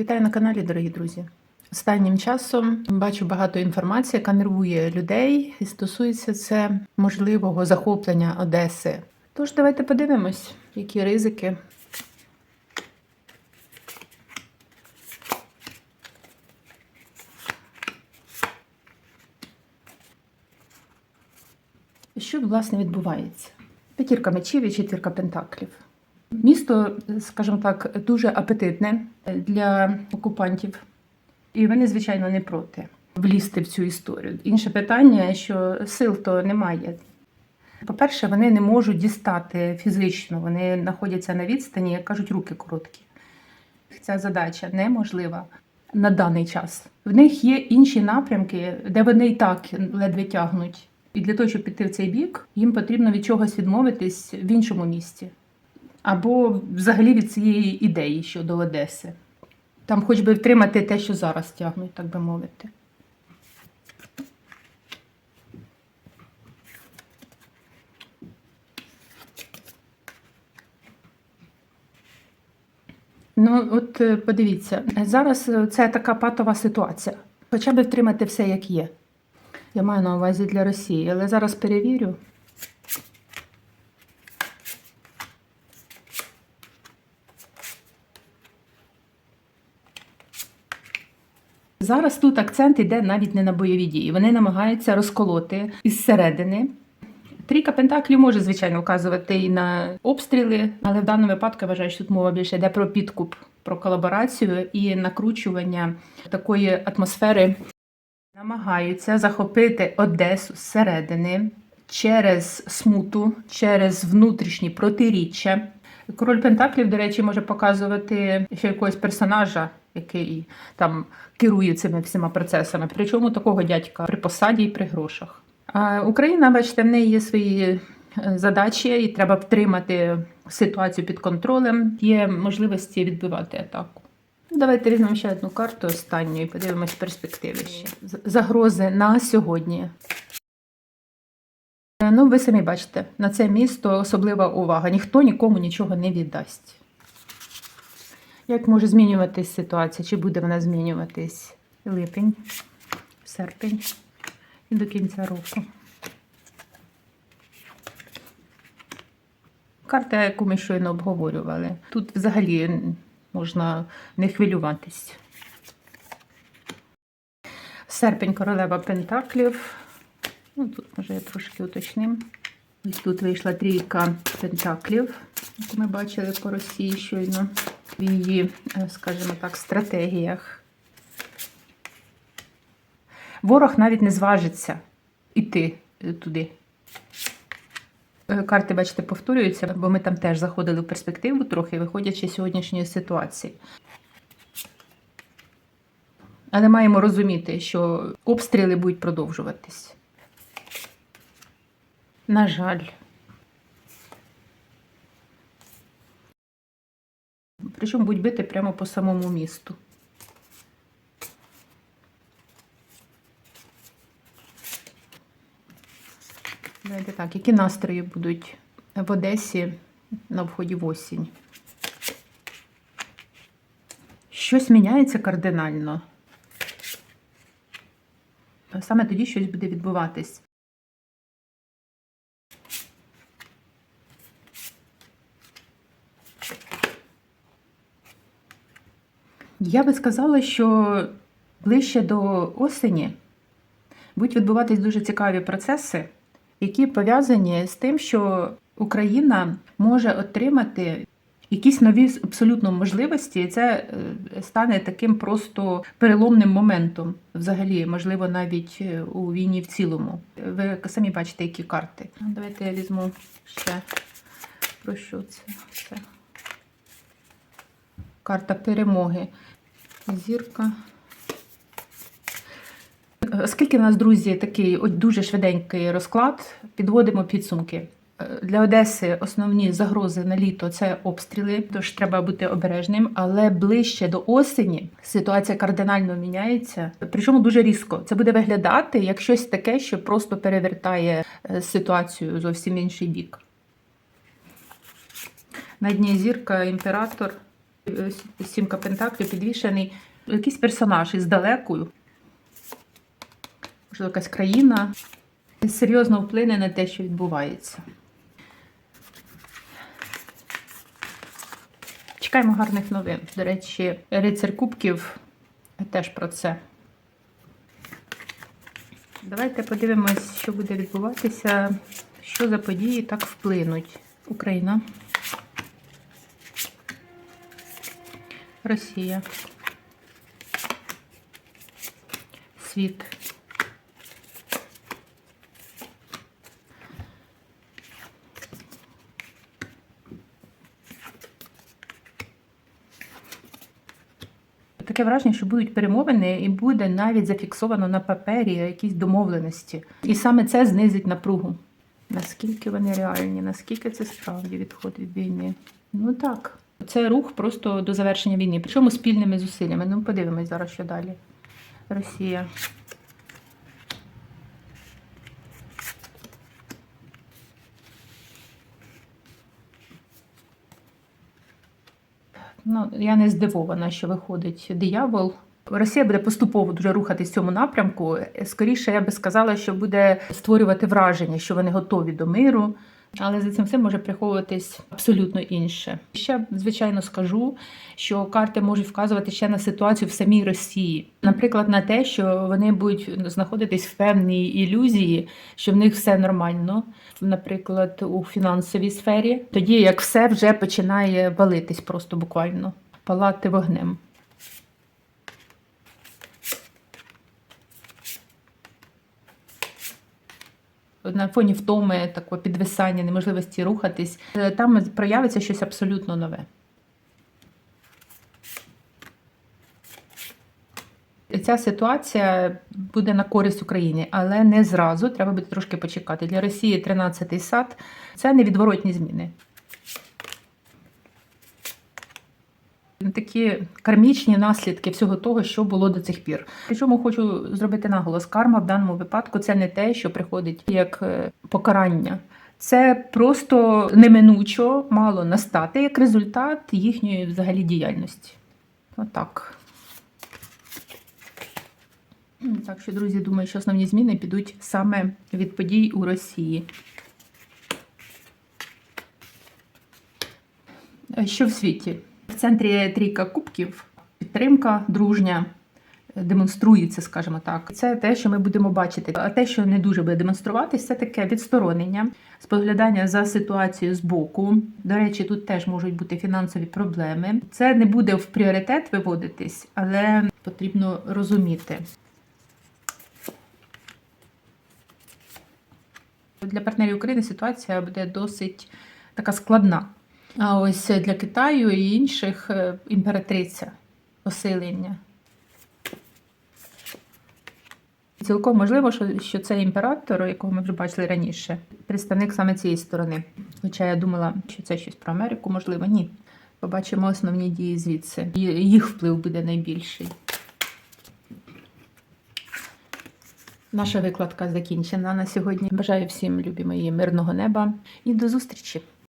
Вітаю на каналі, дорогі друзі. Останнім часом бачу багато інформації, яка нервує людей, і стосується це можливого захоплення Одеси. Тож давайте подивимось, які ризики. Що власне відбувається? П'ятірка мечів і четвірка пентаклів. Місто, скажімо так, дуже апетитне для окупантів, і вони, звичайно, не проти влізти в цю історію. Інше питання, що сил то немає. По-перше, вони не можуть дістати фізично, вони знаходяться на відстані, як кажуть, руки короткі. Ця задача неможлива на даний час. В них є інші напрямки, де вони і так ледве тягнуть. І для того, щоб піти в цей бік, їм потрібно від чогось відмовитись в іншому місті. Або взагалі від цієї ідеї щодо Одеси. Там хоч би втримати те, що зараз тягнуть, так би мовити. Ну, от е, подивіться, зараз е, це така патова ситуація. Хоча б втримати все як є. Я маю на увазі для Росії, але зараз перевірю. Зараз тут акцент йде навіть не на бойові дії. Вони намагаються розколоти із середини. Трійка Пентаклів може, звичайно, вказувати і на обстріли, але в даному випадку я вважаю, що тут мова більше йде про підкуп, про колаборацію і накручування такої атмосфери. Намагаються захопити Одесу зсередини через смуту, через внутрішні протиріччя. Король Пентаклів, до речі, може показувати ще якогось персонажа, який там керує цими всіма процесами. Причому такого дядька при посаді і при грошах. А Україна, бачите, в неї є свої е, задачі, і треба втримати ситуацію під контролем. Є можливості відбивати атаку. Ну, Давайте візьмемо ще одну карту останню і подивимось перспективи ще. Загрози на сьогодні. Ну, ви самі бачите, на це місто особлива увага. Ніхто нікому нічого не віддасть. Як може змінюватись ситуація? Чи буде вона змінюватись? Липень, серпень і до кінця року. Карта, яку ми щойно обговорювали. Тут взагалі можна не хвилюватись. Серпень королева Пентаклів. Ну, тут, може, я трошки уточним. Ось тут вийшла трійка Пентаклів, яку ми бачили по Росії щойно в її, е, скажімо так, стратегіях. Ворог навіть не зважиться йти е, туди. Е, Карти, бачите, повторюються, бо ми там теж заходили в перспективу трохи, виходячи з сьогоднішньої ситуації. Але маємо розуміти, що обстріли будуть продовжуватись. На жаль. Причому будуть бити прямо по самому місту. Давайте так, які настрої будуть в Одесі на вході в осінь? Щось міняється кардинально. Саме тоді щось буде відбуватись. Я би сказала, що ближче до осені будуть відбуватись дуже цікаві процеси, які пов'язані з тим, що Україна може отримати якісь нові абсолютно можливості, і це е, стане таким просто переломним моментом, взагалі, можливо, навіть е, у війні в цілому. Ви самі бачите, які карти. Давайте я візьму ще про що це. це. Карта перемоги. Зірка. Оскільки в нас, друзі, такий дуже швиденький розклад, підводимо підсумки. Е, Для Одеси основні загрози на літо це обстріли, тож треба бути обережним. Але ближче до осені ситуація кардинально міняється. Причому дуже різко. Це буде виглядати як щось таке, що просто перевертає е, ситуацію зовсім інший бік. На дні зірка імператор. Ось Сімка Пентаклів підвішений. Якийсь персонаж із далекою. Можливо, якась країна. Серйозно вплине на те, що відбувається. Чекаємо гарних новин. До речі, рицар Кубків теж про це. Давайте подивимось, що буде відбуватися, що за події так вплинуть. Україна. Росія. Світ. Таке враження, що будуть перемовини, і буде навіть зафіксовано на папері якісь домовленості. І саме це знизить напругу. Наскільки вони реальні, наскільки це справді відход від війни? Ну так, це рух просто до завершення війни. Причому спільними зусиллями. Ну, подивимось зараз, що далі. Росія. Ну, я не здивована, що виходить диявол. Росія буде поступово дуже рухатись в цьому напрямку. Скоріше, я би сказала, що буде створювати враження, що вони готові до миру. Але за цим всім може приховуватись абсолютно інше. Ще звичайно скажу, що карти можуть вказувати ще на ситуацію в самій Росії, наприклад, на те, що вони будуть знаходитись в певній ілюзії, що в них все нормально, наприклад, у фінансовій сфері, тоді як все вже починає валитись просто буквально, палати вогнем. На фоні втоми, такого підвисання, неможливості рухатись, е, там проявиться щось абсолютно нове. Ця ситуація буде на користь Україні, але не зразу. Треба буде трошки почекати. Для Росії 13-й сад це невідворотні зміни. Такі кармічні наслідки всього того, що було до цих пір. Причому хочу зробити наголос: карма в даному випадку це не те, що приходить як е, покарання. Це просто неминучо мало настати як результат їхньої взагалі діяльності. Отак. Так що, друзі, думаю, що основні зміни підуть саме від подій у Росії. Е, Що в світі? Центрі трійка кубків, підтримка дружня демонструється, скажімо так. Це те, що ми будемо бачити. А те, що не дуже буде демонструватися, це таке відсторонення, споглядання за ситуацією з боку. До речі, тут теж можуть бути фінансові проблеми. Це не буде в пріоритет виводитись, але потрібно розуміти. Для партнерів України ситуація буде досить така складна. А ось для Китаю і інших е, імператриця посилення. Цілком можливо, що це імператор, якого ми вже бачили раніше, представник саме цієї сторони. Хоча я думала, що це щось про Америку, можливо, ні. Побачимо основні дії звідси. Їх вплив буде найбільший. Наша викладка закінчена на сьогодні. Бажаю всім, любі мої, мирного неба і до зустрічі!